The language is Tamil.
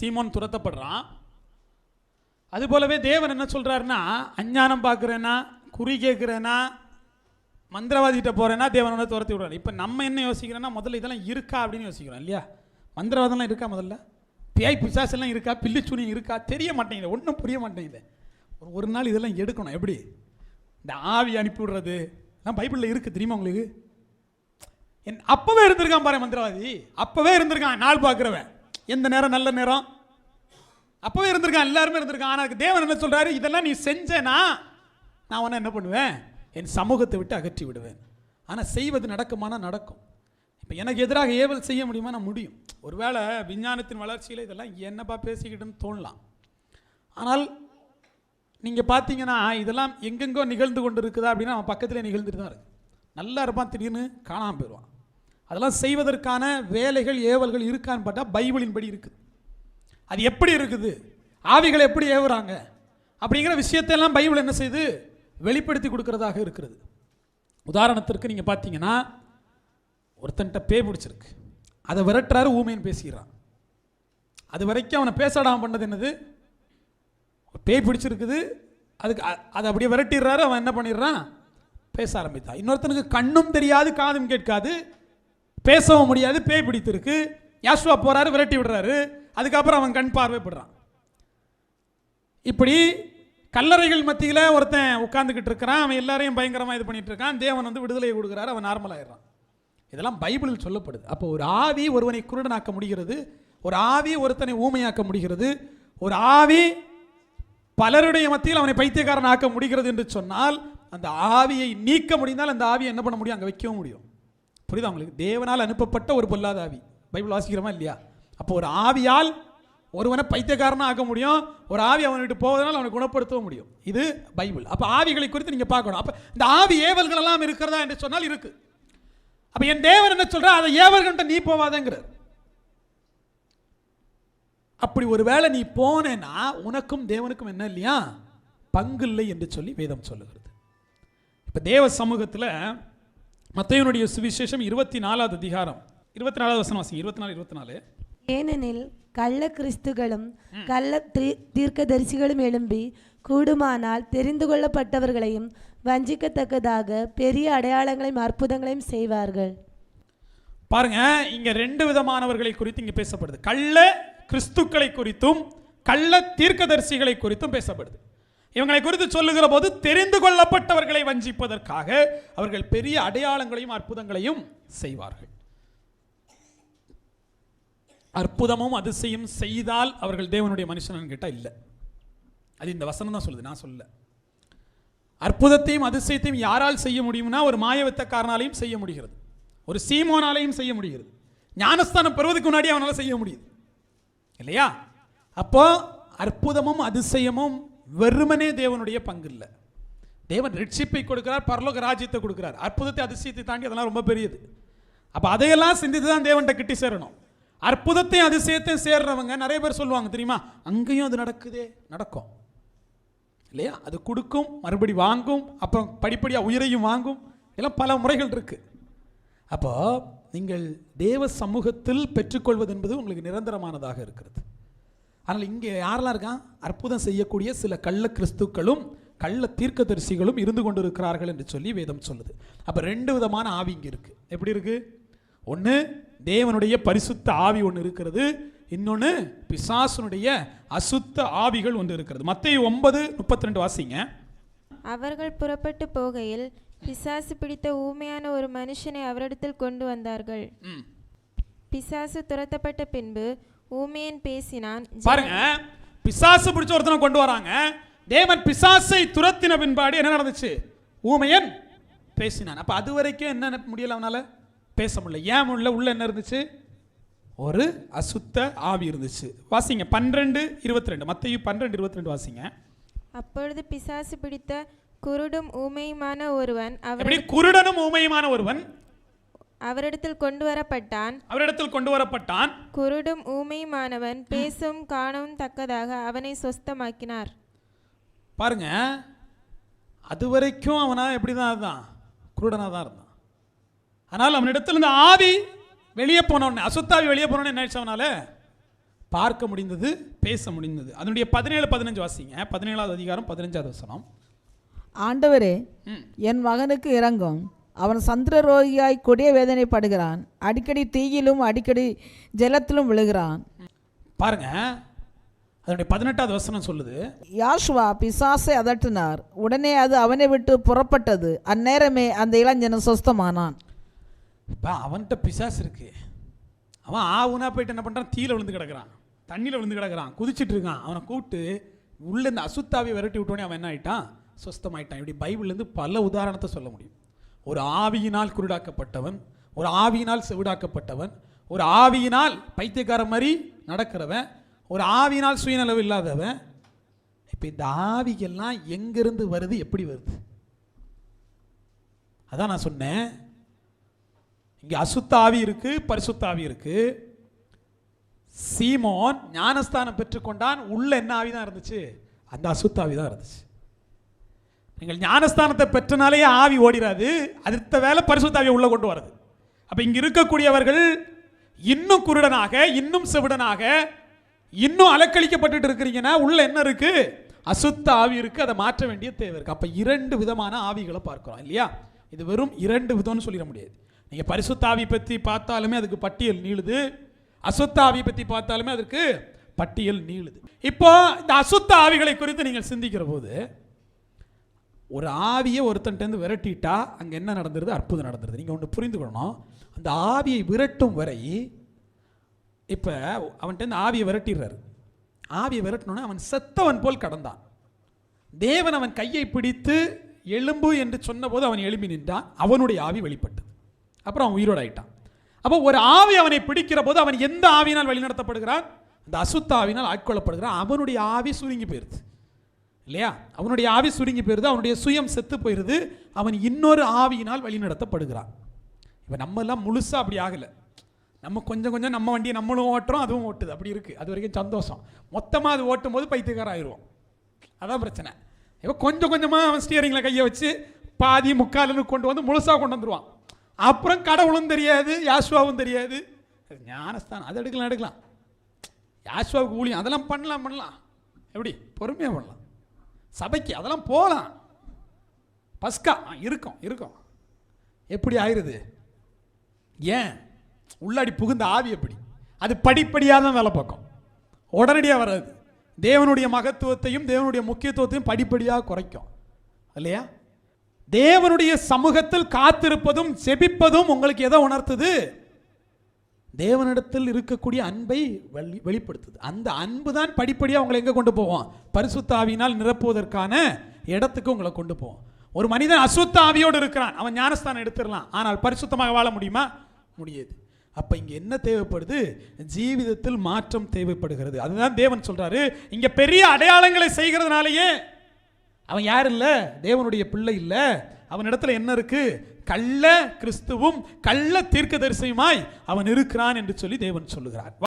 சீமோன் துரத்தப்படுறான். அது போலவே தேவன் என்ன சொல்கிறாருன்னா அஞ்ஞானம் பார்க்குறேன்னா குறி கேட்குறேன்னா மந்திரவாதிகிட்ட போகிறேன்னா தேவன் வந்து துரத்தி விடுறாரு இப்போ நம்ம என்ன யோசிக்கிறோன்னா முதல்ல இதெல்லாம் இருக்கா அப்படின்னு யோசிக்கிறோம் இல்லையா? மந்திரவாதம்லாம் இருக்கா முதல்ல? பேய் பிசாசெல்லாம் இருக்கா? பில்லிச்சுனி இருக்கா? தெரிய மாட்டேங்குது ஒன்றும் புரிய மாட்டேங்குது. ஒரு ஒரு நாள் இதெல்லாம் எடுக்கணும் எப்படி? இந்த ஆவி அனுப்பி விடுறது. எல்லாம் பைபிளில் இருக்குது தெரியுமா உங்களுக்கு? என் அப்போவே இருந்திருக்கான் பாரு மந்திரவாதி. அப்போவே இருந்திருக்கான் நாள் பார்க்குறவன். எந்த நேரம் நல்ல நேரம்? அப்போவே இருந்திருக்கான் எல்லாருமே இருந்திருக்கான். ஆனால் தேவன் என்ன சொல்கிறாரு இதெல்லாம் நீ செஞ்சேனா? நான் உன்ன என்ன பண்ணுவேன்? என் சமூகத்தை விட்டு அகற்றி விடுவேன். ஆனால் செய்வது நடக்குமானா நடக்கும். இப்போ எனக்கு எதிராக ஏவல் செய்ய முடியுமா நான் முடியும். ஒருவேளை விஞ்ஞானத்தின் வளர்ச்சியில் இதெல்லாம் என்னப்பா பேசிக்கிட்டுன்னு தோணலாம். ஆனால் நீங்கள் பார்த்தீங்கன்னா இதெல்லாம் எங்கெங்கோ நிகழ்ந்து கொண்டு இருக்குதா அப்படின்னா அவன் பக்கத்திலே நிகழ்ந்துட்டு தான் இருக்கு. நல்லா இருப்பான் திடீர்னு காணாமல் போயிடுவான். அதெல்லாம் செய்வதற்கான வேலைகள் ஏவல்கள் இருக்கான்னு பார்த்தா பைபிளின் படி இருக்குது. அது எப்படி இருக்குது? ஆவிகள் எப்படி ஏவுறாங்க? அப்படிங்கிற விஷயத்தையெல்லாம் பைபிள் என்ன செய்து? வெளிப்படுத்தி கொடுக்கறதாக இருக்கிறது. உதாரணத்திற்கு நீங்கள் பார்த்தீங்கன்னா ஒருத்தன்ட்ட பே பிடிச்சிருக்கு. அதை விரட்டுறாரு ஊமைன்னு பேசிக்கிறான். அது வரைக்கும் அவனை பேசாடாமல் பண்ணது என்னது? பேய் பிடிச்சிருக்குது. அதுக்கு அதை அப்படியே விரட்டிடுறாரு. அவன் என்ன பண்ணிடுறான்? பேச ஆரம்பித்தான். இன்னொருத்தனுக்கு கண்ணும் தெரியாது காதும் கேட்காது. பேசவும் முடியாது பேய் பிடித்திருக்கு. யாஷ்வா போகிறாரு விரட்டி விடுறாரு. அதுக்கப்புறம் அவன் கண் பார்வைப்படுறான். இப்படி கல்லறைகள் மத்தியில் ஒருத்தன் உட்காந்துக்கிட்டு இருக்கிறான். அவன் எல்லாரையும் பயங்கரமாக இது பண்ணிகிட்டு இருக்கான். தேவன் வந்து விடுதலையை கொடுக்குறாரு அவன் நார்மல் ஆயிடுறான். இதெல்லாம் பைபிளில் சொல்லப்படுது. அப்போ ஒரு ஆவி ஒருவனை குருடனாக்க முடிகிறது ஒரு ஆவி ஒருத்தனை ஊமையாக்க முடிகிறது ஒரு ஆவி பலருடைய மத்தியில் அவனை பைத்தியக்காரன் ஆக்க முடிகிறது என்று சொன்னால் அந்த ஆவியை நீக்க முடிந்தால் அந்த ஆவியை என்ன பண்ண முடியும்? அங்கே வைக்கவும் முடியும். புரியுதா உங்களுக்கு? தேவனால் அனுப்பப்பட்ட ஒரு பொல்லாத ஆவி. பைபிள் வாசிக்கிறோமா இல்லையா? அப்போ ஒரு ஆவியால் ஒருவனை பைத்தியக்காரனாக ஆக்க முடியும் ஒரு ஆவி அவன்கிட்ட போவதனால் அவனை குணப்படுத்தவும் முடியும். இது பைபிள். அப்போ ஆவிகளை குறித்து நீங்கள் பார்க்கணும். அப்போ இந்த ஆவி ஏவல்கள் எல்லாம் இருக்கிறதா என்று சொன்னால் இருக்கு. அப்போ என் தேவன் என்ன சொல்கிற அதை ஏவல்கிட்ட நீ போவாதேங்கிறார். அப்படி ஒரு வேளை நீ போனேன்னா உனக்கும் தேவனுக்கும் என்ன இல்லையா? பங்கு இல்லை என்று சொல்லி வேதம் சொல்லுகிறது. இப்போ தேவ சமூகத்தில் மத்தையனுடைய சுவிசேஷம் இருபத்தி நாலாவது அதிகாரம். இருபத்தி நாலாவது வசனம் வாசிங்க. இருபத்தி நாலு இருபத்தி நாலு ஏனெனில் கள்ள கிறிஸ்துகளும் கள்ள தீ- தீர்க்கதரிசிகளும் எழும்பி கூடுமானால் தெரிந்து கொள்ளப்பட்டவர்களையும் வஞ்சிக்கத்தக்கதாக பெரிய அடையாளங்களையும் அற்புதங்களையும் செய்வார்கள். பாருங்க இங்க ரெண்டு விதமானவர்களை குறித்து இங்க பேசப்படுது. கள்ள கிறிஸ்துக்களை குறித்தும் கள்ள தீர்க்கதரிசிகளை குறித்தும் பேசப்படுது. இவங்களை குறித்து சொல்லுகிற போது தெரிந்து கொள்ளப்பட்டவர்களை வஞ்சிப்பதற்காக அவர்கள் பெரிய அடையாளங்களையும் அற்புதங்களையும் செய்வார்கள். அற்புதமும் அதிசயம் செய்தால் அவர்கள் தேவனுடைய மனுஷன் கேட்டால் இல்லை. அது இந்த வசனம் தான் சொல்லுது நான் சொல்லல அற்புதத்தையும் அதிசயத்தையும் யாரால் செய்ய முடியும்னா ஒரு மாயவித்தக்காரனாலையும் செய்ய முடிகிறது. ஒரு சீமோனாலையும் செய்ய முடிகிறது. ஞானஸ்தானம் பெறுவதற்கு முன்னாடி அவனால செய்ய முடியுது. இல்லையா? அப்போ அற்புதமும் அதிசயமும் வெறுமனே தேவனுடைய பங்கு இல்லை தேவன் ரட்சிப்பை கொடுக்கிறார் பரலோக ராஜ்யத்தை கொடுக்கிறார். அற்புதத்தை அதிசயத்தை தாண்டி அதெல்லாம் ரொம்ப பெரியது. அப்போ அதையெல்லாம் சிந்தித்து தான் தேவன்கிட்ட கிட்டி சேரணும். அற்புதத்தையும் அதிசயத்தையும் சேர்றவங்க நிறைய பேர் சொல்லுவாங்க தெரியுமா? அங்கேயும் அது நடக்குதே நடக்கும். இல்லையா? அது கொடுக்கும் மறுபடி வாங்கும் அப்புறம் படிப்படியாக உயிரையும் வாங்கும். எல்லாம் பல முறைகள் இருக்குது அப்போ நீங்கள் தேவ சமூகத்தில் பெற்றுக்கொள்வது என்பது உங்களுக்கு நிரந்தரமானதாக இருக்கிறது. ஆனால் இங்கே யாரெல்லாம் இருக்கான் அற்புதம் செய்யக்கூடிய சில கள்ள கிறிஸ்துக்களும் கள்ள தீர்க்கதரிசிகளும் இருந்து கொண்டிருக்கிறார்கள் என்று சொல்லி வேதம் சொல்லுது. அப்போ ரெண்டு விதமான ஆவி இங்கே இருக்கு. எப்படி இருக்கு? ஒன்று தேவனுடைய பரிசுத்த ஆவி ஒன்று இருக்கிறது. இன்னொன்று பிசாசுனுடைய அசுத்த ஆவிகள் ஒன்று இருக்கிறது. மத்திய ஒன்பது முப்பத்தி ரெண்டு வாசிங்க. அவர்கள் புறப்பட்டு போகையில் பிசாசு பிடித்த ஊமையான ஒரு மனுஷனை அவரிடத்தில் கொண்டு வந்தார்கள். பிசாசு துரத்தப்பட்ட பின்பு ஊமையன் பேசினான் பாருங்க பிசாசு பிடிச்ச ஒருத்தனை கொண்டு வராங்க. தேவன் பிசாசை துரத்தின பின்பாடு என்ன நடந்துச்சு? ஊமையன் பேசினான். அப்ப அது வரைக்கும் என்ன முடியல அவனால? பேச முடியல. ஏன் முடியல? உள்ள என்ன இருந்துச்சு? ஒரு அசுத்த ஆவி இருந்துச்சு. வாசிங்க பன்னிரெண்டு இருபத்தி ரெண்டு மத்தையும் பன்னிரெண்டு இருபத்தி ரெண்டு வாசிங்க. அப்பொழுது பிசாசு பிடித்த குருடும் ஊமையுமான ஒருவன் அவர் எப்படி? குருடனும் ஊமையுமான ஒருவன் அவரிடத்தில் கொண்டு வரப்பட்டான் அவரிடத்தில் கொண்டு வரப்பட்டான் குருடும் ஊமையுமானவன் பேசவும் காணவும் தக்கதாக அவனை சொஸ்தமாக்கினார். பாருங்க அது வரைக்கும் அவனா எப்படி தான் இருந்தான்? குருடனாக தான் இருந்தான். ஆனால் அவனிடத்தில் இந்த ஆவி வெளியே போனோடனே அசுத்தாவி வெளியே போனோடனே என்ன அவனால? பார்க்க முடிந்தது பேச முடிந்தது. அதனுடைய பதினேழு பதினஞ்சு வாசிங்க. பதினேழாவது அதிகாரம் பதினஞ்சாவது வசனம். ஆண்டவரே என் மகனுக்கு இறங்கும் அவன் சந்திரரோகியாய் கொடிய வேதனைப்படுகிறான். அடிக்கடி தீயிலும் அடிக்கடி ஜலத்திலும் விழுகிறான். பாருங்க அதனுடைய பதினெட்டாவது வசனம் சொல்லுது. யாஷுவா பிசாசை அதட்டினார். உடனே அது அவனை விட்டு புறப்பட்டது. அந்நேரமே அந்த இளைஞன் சொஸ்தமானான். இப்போ அவன்கிட்ட பிசாசு இருக்கு. அவன் ஆவுனா போயிட்டு என்ன பண்ணுறான் தீயில விழுந்து கிடக்குறான். தண்ணியில் விழுந்து கிடக்குறான். குதிச்சிட்டு இருக்கான். அவனை கூப்பிட்டு உள்ள இந்த அசுத்தாவை விரட்டி விட்டோன்னே அவன் என்ன ஆயிட்டான்? சொஸ்தமாயிட்டான். இப்படி பைபிள்லேருந்து பல உதாரணத்தை சொல்ல முடியும். ஒரு ஆவியினால் குருடாக்கப்பட்டவன் ஒரு ஆவியினால் செவிடாக்கப்பட்டவன் ஒரு ஆவியினால் பைத்தியக்கார மாதிரி நடக்கிறவன் ஒரு ஆவியினால் சுயநலவு இல்லாதவன். இப்போ இந்த ஆவிகள்லாம் எங்கிருந்து வருது எப்படி வருது? அதான் நான் சொன்னேன். இங்கே அசுத்த ஆவி இருக்குது பரிசுத்த ஆவி இருக்குது சீமோன் ஞானஸ்தானம் பெற்றுக்கொண்டான் உள்ள என்ன ஆவி தான் இருந்துச்சு? அந்த அசுத்தாவி தான் இருந்துச்சு. நீங்கள் ஞானஸ்தானத்தை பெற்றனாலேயே ஆவி ஓடிராது அடுத்த வேலை பரிசுத்தாவியை உள்ளே கொண்டு வர்றது. அப்போ இங்கே இருக்கக்கூடியவர்கள் இன்னும் குருடனாக இன்னும் செவிடனாக இன்னும் அலக்களிக்கப்பட்டுட்டு இருக்கிறீங்கன்னா உள்ள என்ன இருக்கு? அசுத்த ஆவி இருக்கு அதை மாற்ற வேண்டிய தேவை இருக்கு. அப்ப இரண்டு விதமான ஆவிகளை பார்க்கிறோம் இல்லையா? இது வெறும் இரண்டு விதம்னு சொல்லிட முடியாது. நீங்க பரிசுத்த ஆவி பத்தி பார்த்தாலுமே அதுக்கு பட்டியல் நீளுது. அசுத்த ஆவி பத்தி பார்த்தாலுமே அதற்கு பட்டியல் நீளுது. இப்போ இந்த அசுத்த ஆவிகளை குறித்து நீங்கள் சிந்திக்கிற போது ஒரு ஆவியை ஒருத்தன்ட்டேருந்து விரட்டிட்டா அங்கே என்ன நடந்துருது? அற்புதம் நடந்துருது. நீங்கள் ஒன்று புரிந்துக்கணும் அந்த ஆவியை விரட்டும் வரை இப்போ அவன்கிட்ட ஆவியை விரட்டிடுறாரு. ஆவியை விரட்டணுன்னா அவன் செத்தவன் போல் கடந்தான். தேவன் அவன் கையை பிடித்து எலும்பு என்று சொன்னபோது அவன் எழும்பி நின்றான். அவனுடைய ஆவி வெளிப்பட்டது. அப்புறம் அவன் உயிரோடு ஆயிட்டான் அப்போ ஒரு ஆவி அவனை பிடிக்கிற போது அவன் எந்த ஆவியினால் வழிநடத்தப்படுகிறான்? அந்த அசுத்த ஆவினால் ஆட்கொள்ளப்படுகிறான். அவனுடைய ஆவி சுருங்கி போயிருது இல்லையா? அவனுடைய ஆவி சுருங்கி போயிருது அவனுடைய சுயம் செத்து போயிருது அவன் இன்னொரு ஆவியினால் வழிநடத்தப்படுகிறான். இப்போ நம்ம எல்லாம் அப்படி ஆகலை. நம்ம கொஞ்சம் கொஞ்சம் நம்ம வண்டியை நம்மளும் ஓட்டுறோம் அதுவும் ஓட்டுது. அப்படி இருக்குது அது வரைக்கும் சந்தோஷம். மொத்தமாக அது ஓட்டும் போது பைத்தியக்காரன் ஆயிடுவோம் அதான் பிரச்சனை. இப்போ கொஞ்சம் கொஞ்சமாக அவன் ஸ்டியரிங்கில் கையை வச்சு பாதி முக்காலுன்னு கொண்டு வந்து முழுசாக கொண்டு வந்துடுவான் அப்புறம் கடவுளும் தெரியாது யாசுவாவும் தெரியாது. ஞானஸ்தானம். அது எடுக்கலாம் எடுக்கலாம். யாசுவாவுக்கு ஊழியம். அதெல்லாம் பண்ணலாம் பண்ணலாம். எப்படி? பொறுமையாக பண்ணலாம். சபைக்கு அதெல்லாம் போகலாம் பஸ்கா இருக்கும் இருக்கும். எப்படி ஆயிடுது ஏன்? உள்ளாடி புகுந்த ஆவி எப்படி? அது படிப்படியாக தான் வேலை பார்க்கும். உடனடியாக வராது தேவனுடைய மகத்துவத்தையும் தேவனுடைய முக்கியத்துவத்தையும் படிப்படியாக குறைக்கும். இல்லையா? தேவனுடைய சமூகத்தில் காத்திருப்பதும் செபிப்பதும் உங்களுக்கு எதை உணர்த்துது? தேவனிடத்தில் இருக்கக்கூடிய அன்பை வெளி வெளிப்படுத்துது. அந்த அன்பு தான் படிப்படியாக உங்களை எங்கே கொண்டு போவோம்? பரிசுத்த ஆவியினால் நிரப்புவதற்கான இடத்துக்கு உங்களை கொண்டு போவோம். ஒரு மனிதன் அசுத்த ஆவியோடு இருக்கிறான். அவன் ஞானஸ்தானம் எடுத்துடலாம். ஆனால் பரிசுத்தமாக வாழ முடியுமா? முடியாது. அப்போ இங்கே என்ன தேவைப்படுது? ஜீவிதத்தில் மாற்றம் தேவைப்படுகிறது. அதுதான் தேவன் சொல்கிறாரு இங்கே பெரிய அடையாளங்களை செய்கிறதுனாலயே அவன் யார் இல்லை? தேவனுடைய பிள்ளை இல்ல. அவனிடத்துல என்ன இருக்குது கள்ள கிறிஸ்துவும் கள்ள தீர்க்கதரிசியுமாய் அவன் இருக்கிறான் என்று சொல்லி தேவன் சொல்லுகிறார்.